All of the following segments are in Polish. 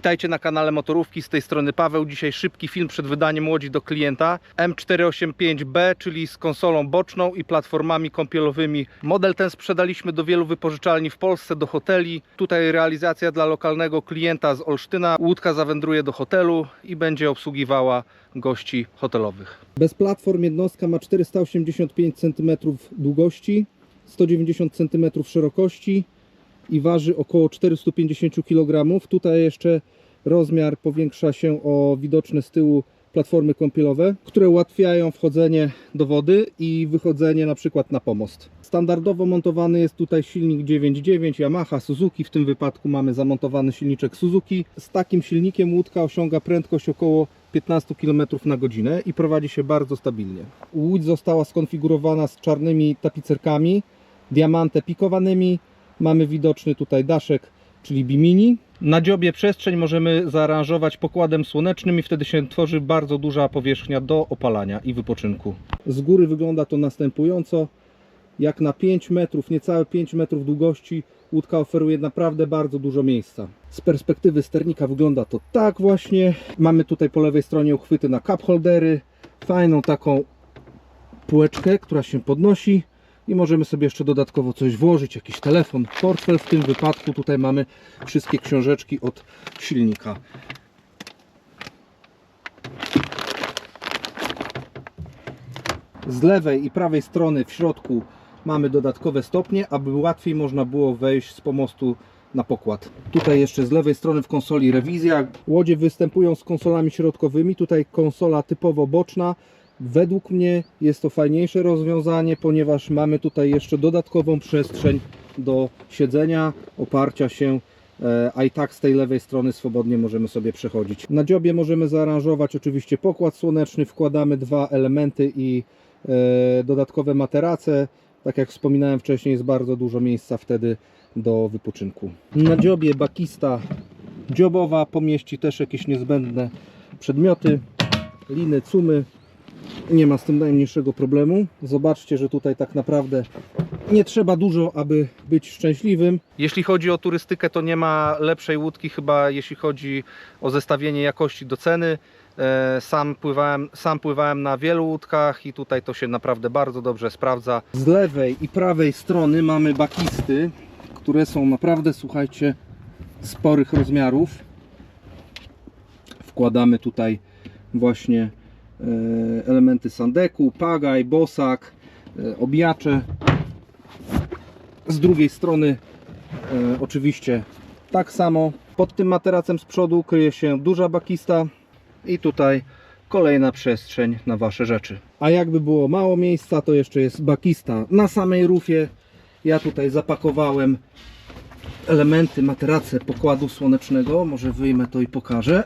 Witajcie na kanale Motorówki, z tej strony Paweł. Dzisiaj szybki film przed wydaniem łodzi do klienta. M485B, czyli z konsolą boczną i platformami kąpielowymi. Model ten sprzedaliśmy do wielu wypożyczalni w Polsce, do hoteli. Tutaj realizacja dla lokalnego klienta z Olsztyna. Łódka zawędruje do hotelu i będzie obsługiwała gości hotelowych. Bez platform jednostka ma 485 cm długości, 190 cm szerokości i waży około 450 kg. Tutaj jeszcze rozmiar powiększa się o widoczne z tyłu platformy kąpielowe, które ułatwiają wchodzenie do wody i wychodzenie na przykład na pomost. Standardowo montowany jest tutaj silnik 9.9 Yamaha Suzuki, w tym wypadku mamy zamontowany silniczek Suzuki. Z takim silnikiem łódka osiąga prędkość około 15 km na godzinę i prowadzi się bardzo stabilnie. Łódź została skonfigurowana z czarnymi tapicerkami, diamante pikowanymi, Mamy widoczny tutaj daszek, czyli Bimini. Na dziobie przestrzeń możemy zaaranżować pokładem słonecznym i wtedy się tworzy bardzo duża powierzchnia do opalania i wypoczynku. Z góry wygląda to następująco. Jak na 5 metrów, niecałe 5 metrów długości, łódka oferuje naprawdę bardzo dużo miejsca. Z perspektywy sternika wygląda to tak właśnie. Mamy tutaj po lewej stronie uchwyty na cup holdery, fajną taką półeczkę, która się podnosi i możemy sobie jeszcze dodatkowo coś włożyć, jakiś telefon, portfel. W tym wypadku tutaj mamy wszystkie książeczki od silnika. Z lewej i prawej strony w środku mamy dodatkowe stopnie, aby łatwiej można było wejść z pomostu na pokład. Tutaj jeszcze z lewej strony w konsoli rewizja. Łodzie występują z konsolami środkowymi. Tutaj konsola typowo boczna. Według mnie jest to fajniejsze rozwiązanie, ponieważ mamy tutaj jeszcze dodatkową przestrzeń do siedzenia, oparcia się, e, a i tak z tej lewej strony swobodnie możemy sobie przechodzić. Na dziobie możemy zaaranżować oczywiście pokład słoneczny, wkładamy dwa elementy i e, dodatkowe materace. Tak jak wspominałem wcześniej, jest bardzo dużo miejsca wtedy do wypoczynku. Na dziobie bakista dziobowa pomieści też jakieś niezbędne przedmioty, liny, cumy, nie ma z tym najmniejszego problemu. Zobaczcie, że tutaj tak naprawdę nie trzeba dużo, aby być szczęśliwym. Jeśli chodzi o turystykę, to nie ma lepszej łódki chyba jeśli chodzi o zestawienie jakości do ceny. E, Sam pływałem, sam pływałem na wielu łódkach i tutaj to się naprawdę bardzo dobrze sprawdza. Z lewej i prawej strony mamy bakisty, które są naprawdę, słuchajcie, sporych rozmiarów. Wkładamy tutaj właśnie elementy sandeku, pagaj, bosak, e, obijacze. Z drugiej strony e, oczywiście tak samo. Pod tym materacem z przodu kryje się duża bakista i tutaj kolejna przestrzeń na Wasze rzeczy. A jakby było mało miejsca, to jeszcze jest bakista na samej rufie. Ja tutaj zapakowałem elementy, materace pokładu słonecznego. Może wyjmę to i pokażę.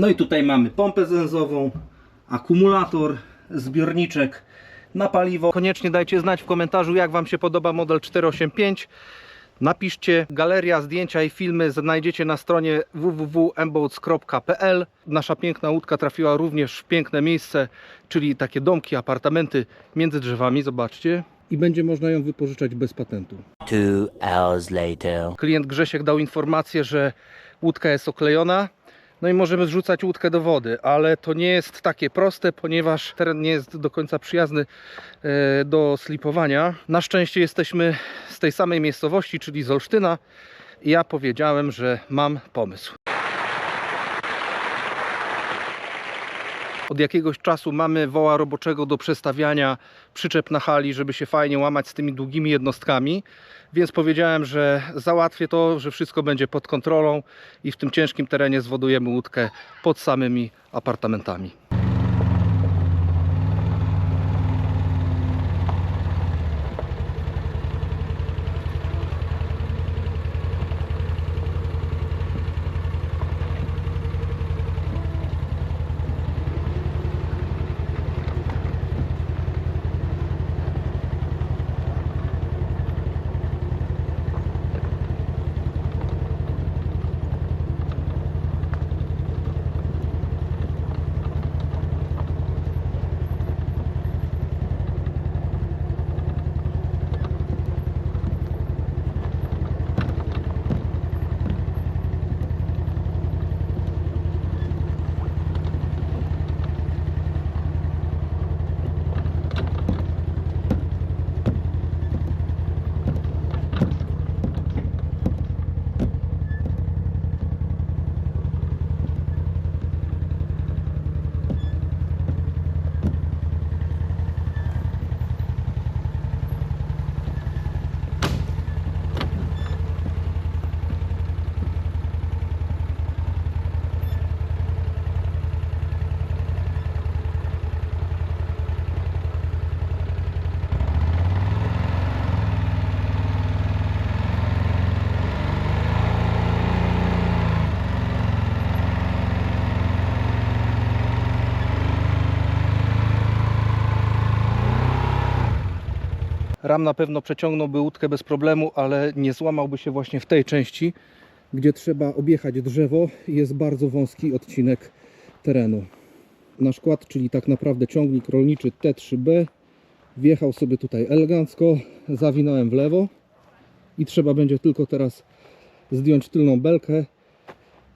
No i tutaj mamy pompę zęzową, akumulator, zbiorniczek na paliwo. Koniecznie dajcie znać w komentarzu, jak Wam się podoba model 485. Napiszcie, galeria, zdjęcia i filmy znajdziecie na stronie www.mboats.pl. Nasza piękna łódka trafiła również w piękne miejsce, czyli takie domki, apartamenty między drzewami, zobaczcie. I będzie można ją wypożyczać bez patentu. Two hours later. Klient Grzesiek dał informację, że łódka jest oklejona. No i możemy zrzucać łódkę do wody, ale to nie jest takie proste, ponieważ teren nie jest do końca przyjazny e, do slipowania. Na szczęście jesteśmy z tej samej miejscowości, czyli z Olsztyna. I ja powiedziałem, że mam pomysł. Od jakiegoś czasu mamy woła roboczego do przestawiania przyczep na hali, żeby się fajnie łamać z tymi długimi jednostkami. Więc powiedziałem, że załatwię to, że wszystko będzie pod kontrolą i w tym ciężkim terenie zwodujemy łódkę pod samymi apartamentami. Ram na pewno przeciągnąłby łódkę bez problemu, ale nie złamałby się właśnie w tej części, gdzie trzeba objechać drzewo i jest bardzo wąski odcinek terenu. Nasz kład, czyli tak naprawdę ciągnik rolniczy T3B, wjechał sobie tutaj elegancko, zawinąłem w lewo i trzeba będzie tylko teraz zdjąć tylną belkę,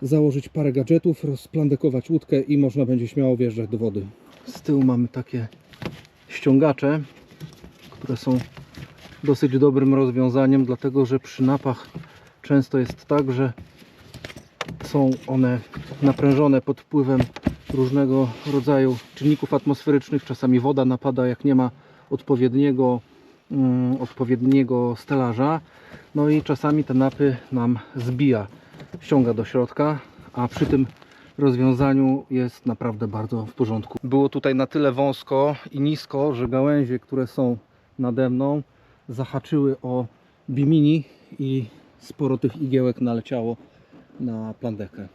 założyć parę gadżetów, rozplandekować łódkę i można będzie śmiało wjeżdżać do wody. Z tyłu mamy takie ściągacze, które są dosyć dobrym rozwiązaniem, dlatego że przy napach często jest tak, że są one naprężone pod wpływem różnego rodzaju czynników atmosferycznych. Czasami woda napada, jak nie ma odpowiedniego, mm, odpowiedniego stelaża. No i czasami te napy nam zbija, ściąga do środka, a przy tym rozwiązaniu jest naprawdę bardzo w porządku. Było tutaj na tyle wąsko i nisko, że gałęzie, które są nade mną, zahaczyły o bimini i sporo tych igiełek naleciało na plandekę.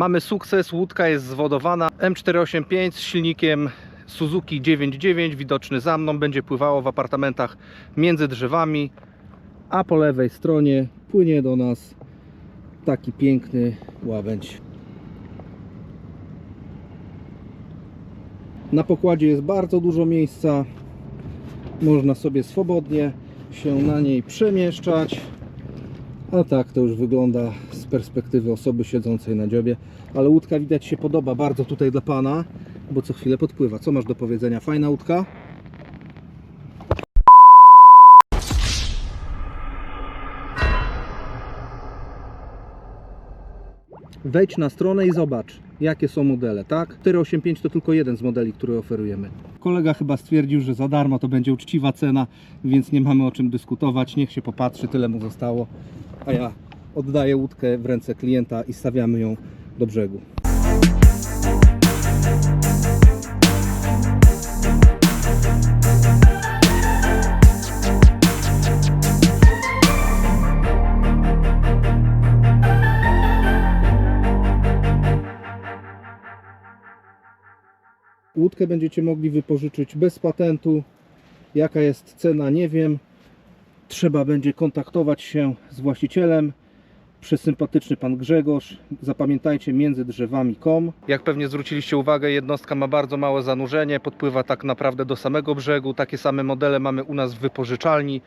Mamy sukces, łódka jest zwodowana. M485 z silnikiem Suzuki 99, widoczny za mną, będzie pływało w apartamentach między drzewami, a po lewej stronie płynie do nas taki piękny łabędź. Na pokładzie jest bardzo dużo miejsca, można sobie swobodnie się na niej przemieszczać. A tak to już wygląda z perspektywy osoby siedzącej na dziobie. Ale łódka widać się podoba bardzo tutaj dla Pana, bo co chwilę podpływa. Co masz do powiedzenia? Fajna łódka? Wejdź na stronę i zobacz, jakie są modele, tak? 485 to tylko jeden z modeli, który oferujemy. Kolega chyba stwierdził, że za darmo to będzie uczciwa cena, więc nie mamy o czym dyskutować. Niech się popatrzy, tyle mu zostało. A ja oddaję łódkę w ręce klienta i stawiamy ją do brzegu. Łódkę będziecie mogli wypożyczyć bez patentu. Jaka jest cena, nie wiem. Trzeba będzie kontaktować się z właścicielem. Przesympatyczny pan Grzegorz. Zapamiętajcie między drzewami.com. Jak pewnie zwróciliście uwagę, jednostka ma bardzo małe zanurzenie, podpływa tak naprawdę do samego brzegu. Takie same modele mamy u nas w wypożyczalni.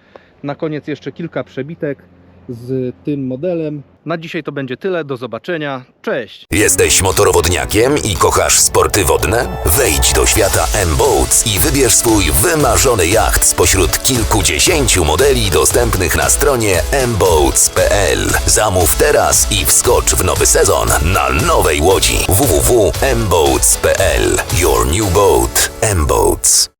Na koniec jeszcze kilka przebitek z tym modelem. Na dzisiaj to będzie tyle. Do zobaczenia. Cześć! Jesteś motorowodniakiem i kochasz sporty wodne? Wejdź do świata M-Boats i wybierz swój wymarzony jacht spośród kilkudziesięciu modeli dostępnych na stronie mboats.pl. Zamów teraz i wskocz w nowy sezon na nowej łodzi www.mboats.pl. Your new boat. M-Boats.